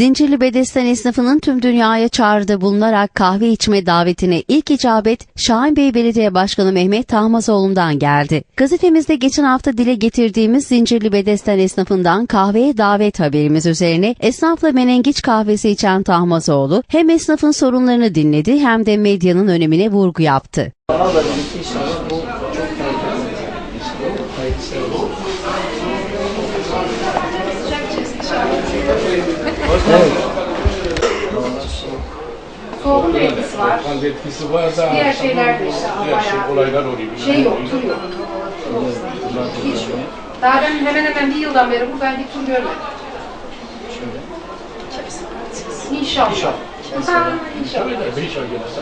Zincirli Bedesten esnafının tüm dünyaya çağrıda bulunarak kahve içme davetine ilk icabet Şahin Bey Belediye Başkanı Mehmet Tahmazoğlu'ndan geldi. Gazetemizde geçen hafta dile getirdiğimiz Zincirli Bedesten esnafından kahveye davet haberimiz üzerine esnafla menengiç kahvesi içen Tahmazoğlu hem esnafın sorunlarını dinledi hem de medyanın önemine vurgu yaptı. Birlikte inşallah bu var. Kan etkisi var da Diğer şeyler de işte ama her şey olaylar oluyor. şey yok, tur yok. Hiç yok. Daha ben hemen hemen bir yıldan beri bu ben bir tur görmedim. İnşallah. İnşallah. Ha, inşallah. Beş ay gelirse.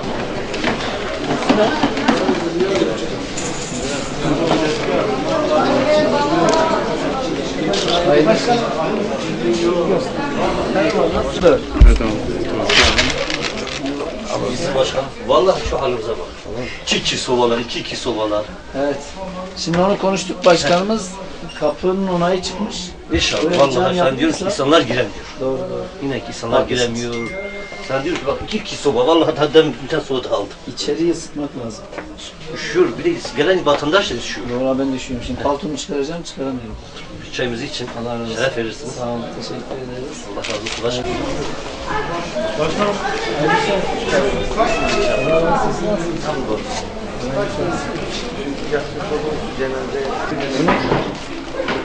Hayırlı işler. Başkan, vallahi şu halimize bak. İki iki sobalar, iki iki sobalar. Evet. Şimdi onu konuştuk. Başkanımız kapının onayı çıkmış. İnşallah, vallahi sen diyorsun insanlar giremiyor. Doğru doğru. Yine ki insanlar Haklısınız. giremiyor. Sen diyorsun bak iki iki soba, vallahi hatta demin bir tane soğuk aldım. İçeriği ısıtmak lazım. Üşüyor, bir de gelen vatandaş da üşüyor. Doğru ben düşünüyorum. Şimdi paltomu çıkaracağım çıkaramıyorum. Çayımızı için Allah razı olsun. şeref verirsiniz. Sağ olun. Teşekkür ederiz. Allah razı olsun. Başkanım.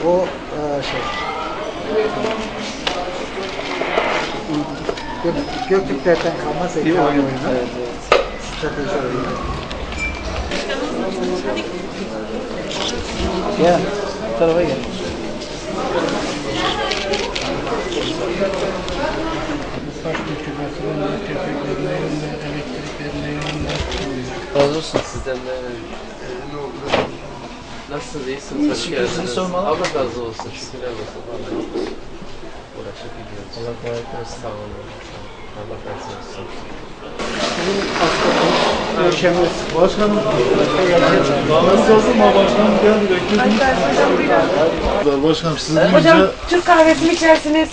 O e, şey. Gök, Göktürklerden kalma zeka Bir oyun. oyunu. Evet, evet. Strateji oyunu. Gel. Bu tarafa gel. Saç dökülmesinin elektriklerine yönünde. Razı olsun. Sizden de Nasılsınız? İyisiniz? Hoş şükür, geldiniz. sizi sormalı. Allah razı olsun. Şükürler olsun. Uğraşıp gidiyoruz. Allah kolaylık versin. Sağ olun. Allah razı olsun. Görüşemiz. Başkanım, nasıl olsun mu başkanım geldi bekledim. Başkanım siz Hocam deyince Türk kahvesi mi içersiniz?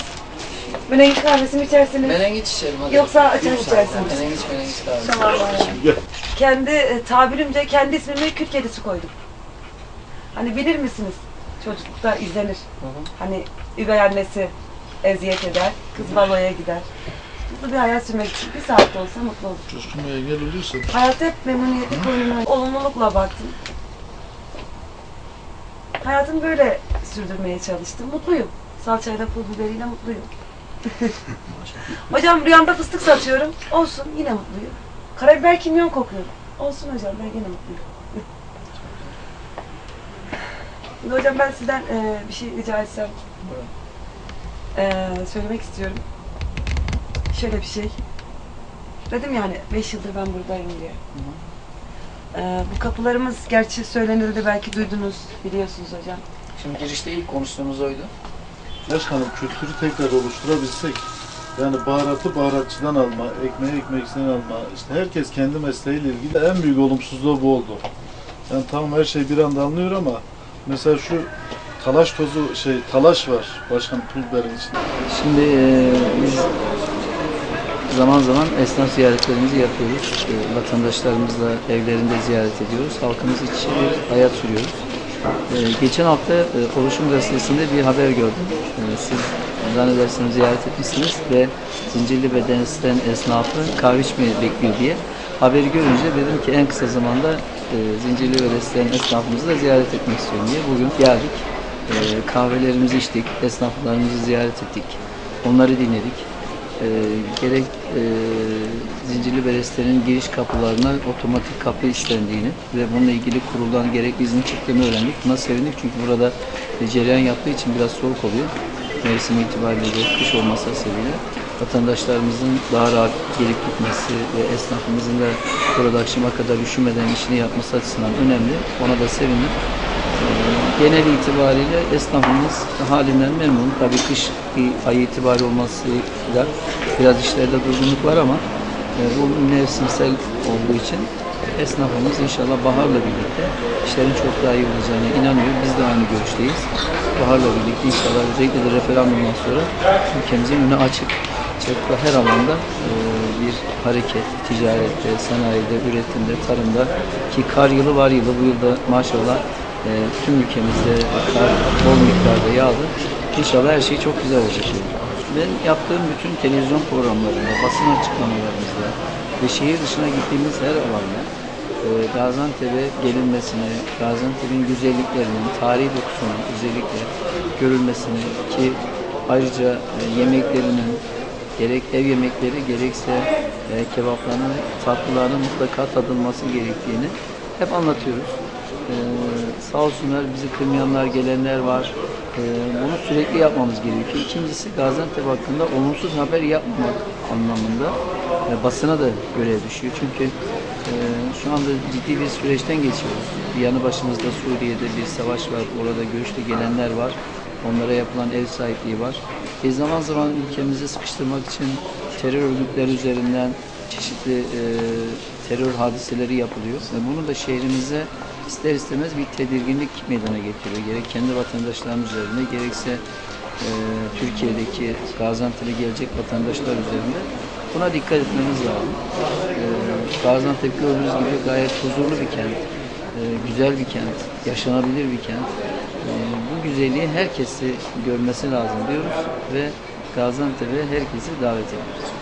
Menengiç kahvesi mi içersiniz? Menengiç içelim hadi. Yoksa Lütfen. içersiniz. Menengiç menengiç kahve. Tamam. Kendi e, tabirimce kendi ismimi Kürt kedisi koydum. Hani bilir misiniz? Çocuklukta izlenir. Hani üvey annesi eziyet eder, kız baloya gider. Mutlu bir hayat sürmek için bir saatte olsa mutlu olur. Coşkun Bey'e gel oluyorsa Hayata hep memnuniyetli koyunlar. Olumlulukla baktım. Hayatımı böyle sürdürmeye çalıştım. Mutluyum. Salçayla pul biberiyle mutluyum. Hocam rüyamda fıstık satıyorum. Olsun yine mutluyum. Karabiber kimyon kokuyorum. Olsun hocam ben yine mutluyum. Şimdi hocam ben sizden eee, bir şey rica etsem. Eee, söylemek istiyorum. Şöyle bir şey. Dedim yani 5 yıldır ben buradayım diye. Ee, bu kapılarımız gerçi söylenildi belki duydunuz biliyorsunuz hocam. Şimdi girişte ilk konuştuğumuz oydu. Başkanım kültürü tekrar oluşturabilsek yani baharatı baharatçıdan alma, ekmeği ekmekçiden alma, işte herkes kendi mesleğiyle ilgili en büyük olumsuzluğu bu oldu. Yani tamam her şey bir anda alınıyor ama mesela şu talaş tozu şey talaş var başkanım pul biberin içinde. Şimdi eee, biz zaman zaman esnaf ziyaretlerimizi yapıyoruz. Vatandaşlarımızla evlerinde ziyaret ediyoruz. Halkımız iç içe bir hayat sürüyoruz. Eee, geçen hafta eee, Oluşum Gazetesi'nde bir haber gördüm. Eee, siz zannedersiniz ziyaret etmişsiniz ve Zincirli Bedenisten esnafı kahve içmeye bekliyor diye haberi görünce dedim ki en kısa zamanda eee Zincirli Bedenisten esnafımızı da ziyaret etmek istiyorum diye bugün geldik. Eee, kahvelerimizi içtik, esnaflarımızı ziyaret ettik. Onları dinledik. Eee, gerek eee Zincirli Belediyesi'nin giriş kapılarına otomatik kapı istendiğini ve bununla ilgili kuruldan gerekli izin çıktığını öğrendik. Buna sevindik çünkü burada e, cereyan yaptığı için biraz soğuk oluyor. Mevsim itibariyle de kış olması sebebiyle vatandaşlarımızın daha rahat gelip gitmesi ve esnafımızın da burada akşama kadar üşümeden işini yapması açısından önemli. Ona da sevindim. Genel itibariyle esnafımız halinden memnun. Tabii kış bir ay itibari olmasıyla biraz işlerde durgunluk var ama e, bu mevsimsel olduğu için esnafımız inşallah baharla birlikte işlerin çok daha iyi olacağına inanıyor. Biz de aynı görüşteyiz. Baharla birlikte inşallah özellikle de referandumdan sonra ülkemizin önü açık. çapta her alanda e, bir hareket, ticarette, sanayide, üretimde, tarımda ki kar yılı var yılı bu yılda maşallah e, tüm ülkemizde kar bol miktarda yağdı. İnşallah her şey çok güzel olacak. Ben yaptığım bütün televizyon programlarında, basın açıklamalarımızda ve şehir dışına gittiğimiz her alanda e, Gaziantep'e gelinmesini, Gaziantep'in güzelliklerinin, tarihi dokusunun özellikle görülmesini ki ayrıca e, yemeklerinin gerek ev yemekleri gerekse e, kebaplarının, tatlılarının mutlaka tadılması gerektiğini hep anlatıyoruz. E, sağ olsunlar bizi kırmayanlar, gelenler var. E, bunu sürekli yapmamız gerekiyor. İkincisi Gaziantep hakkında olumsuz haber yapmamak anlamında e, basına da görev düşüyor. Çünkü e, şu anda ciddi bir süreçten geçiyoruz. Bir yanı başımızda Suriye'de bir savaş var. Orada göçte gelenler var. Onlara yapılan ev sahipliği var. E zaman zaman ülkemizi sıkıştırmak için terör örgütleri üzerinden çeşitli e, terör hadiseleri yapılıyor. Ve bunu da şehrimize ister istemez bir tedirginlik meydana getiriyor. Gerek kendi vatandaşlarımız üzerinde gerekse e, Türkiye'deki Gaziantep'e gelecek vatandaşlar üzerinde buna dikkat etmemiz lazım. E, Gaziantep gördüğünüz gibi gayet huzurlu bir kent, e, güzel bir kent, yaşanabilir bir kent. E, bu güzelliği herkesi görmesi lazım diyoruz ve Gaziantep'e herkesi davet ediyoruz.